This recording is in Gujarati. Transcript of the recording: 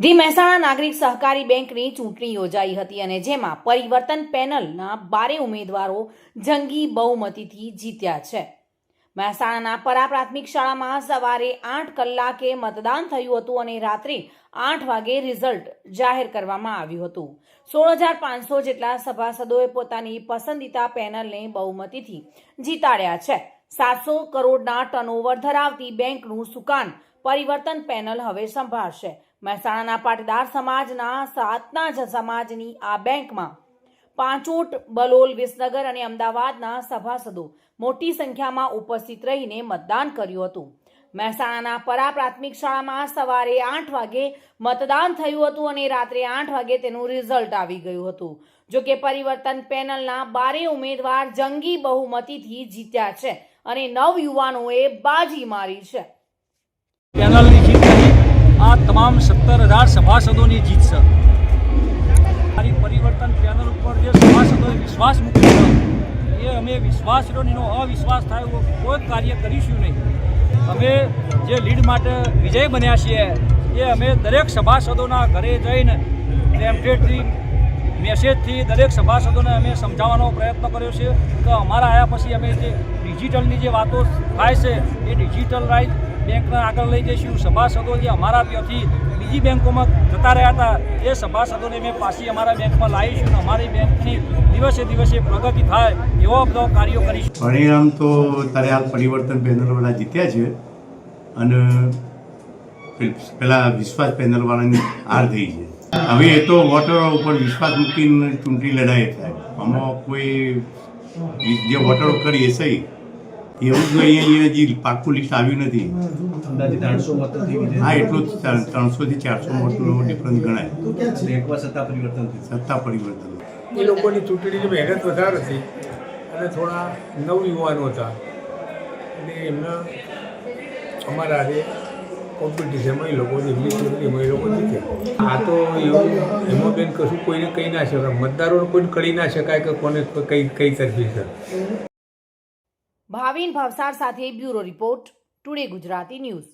ધી મહેસાણા નાગરિક સહકારી બેંકની ચૂંટણી યોજાઈ હતી અને જેમાં પરિવર્તન પેનલના બારે ઉમેદવારો જંગી બહુમતીથી જીત્યા છે. મહેસાણાના પરા પ્રાથમિક શાળામાં સવારે આઠ કલાકે મતદાન થયું હતું અને રાત્રે આઠ વાગે રિઝલ્ટ જાહેર કરવામાં આવ્યું હતું. સોળ હજાર પાંચસો જેટલા સભાસદોએ પોતાની પસંદીતા પેનલને બહુમતીથી જીતાડ્યા છે. સાતસો કરોડના ટર્નઓવર ધરાવતી બેંકનું સુકાન પરિવર્તન પેનલ હવે સંભાળશે. મહેસાણાના પાટીદાર સમાજના સાતના જ સમાજની આ બેંકમાં પાંચોટ, બલોલ, વિસનગર અને અમદાવાદના સભાસદો મોટી સંખ્યામાં ઉપસ્થિત રહીને મતદાન કર્યું હતું. મહેસાણાના પરા પ્રાથમિક શાળામાં સવારે આઠ વાગે મતદાન થયું હતું અને રાત્રે આઠ વાગે તેનું રિઝલ્ટ આવી ગયું હતું. જો કે પરિવર્તન પેનલના બારે ઉમેદવાર જંગી બહુમતીથી જીત્યા છે અને નવ યુવાનોએ બાજી મારી છે. પેનલની આ તમામ સત્તર હજાર સભાસદોની જીત છે મારી પરિવર્તન પેનલ ઉપર જે સભાસદોએ વિશ્વાસ મૂક્યો એ અમે વિશ્વાસ રહ્યો અવિશ્વાસ થાય એવો કોઈ કાર્ય કરીશું નહીં. અમે જે લીડ માટે વિજય બન્યા છીએ, એ અમે દરેક સભાસદોના ઘરે જઈને ટેમ્પલેટથી મેસેજથી દરેક સભાસદોને અમે સમજાવવાનો પ્રયત્ન કર્યો છે. કે અમારા આવ્યા પછી અમે જે ડિજિટલની જે વાતો થાય છે, એ ડિજિટલાઇઝ બેંકને આગળ લઈ જઈશું. સભાસદો જે અમારા ત્યાંથી બીજી બેંકોમાં જતા રહ્યા હતા. એ સભાસદોને મેં પાછી અમારા બેંકમાં લાવીશું અમારી બેંકની દિવસે દિવસે પ્રગતિ થાય એવા બધા કાર્યો કરીશું. પરિણામ તો અત્યારે હાલ પરિવર્તન પેનલવાળા જીત્યા છે અને પેલા વિશ્વાસ પેનલવાળાની હાર થઈ છે. હવે એ તો વોટરો ઉપર વિશ્વાસ મૂકીને ચૂંટણી લડાઈ થાય. આમાં કોઈ જે વોટરો કરી એ સહી એવું જ નહીં અહીંયા હજી પાકું લિસ્ટ આવ્યું નથી. હા એટલું જ ત્રણસો ત્રણસોથી ચારસો મતનો ડિફરન્સ ગણાય. સત્તા પરિવર્તન સત્તા પરિવર્તન. એ લોકોની ચૂંટણીની મહેનત વધારે હતી અને થોડા નવ યુવાનો હતા. અને એમના અમારા આજે કોમ્પિટિશનમાં એ લોકો જેટલી ચૂંટણીમાં એ લોકો જીત્યા આ તો એવું એમાં બેન કશું કોઈને કહી ના શકાય. મતદારોને કોઈને કળી ના શકાય કે કોને કઈ કઈ તરફી છે. ભાવિન ભવસાર સાથે bureau report today Gujarati news.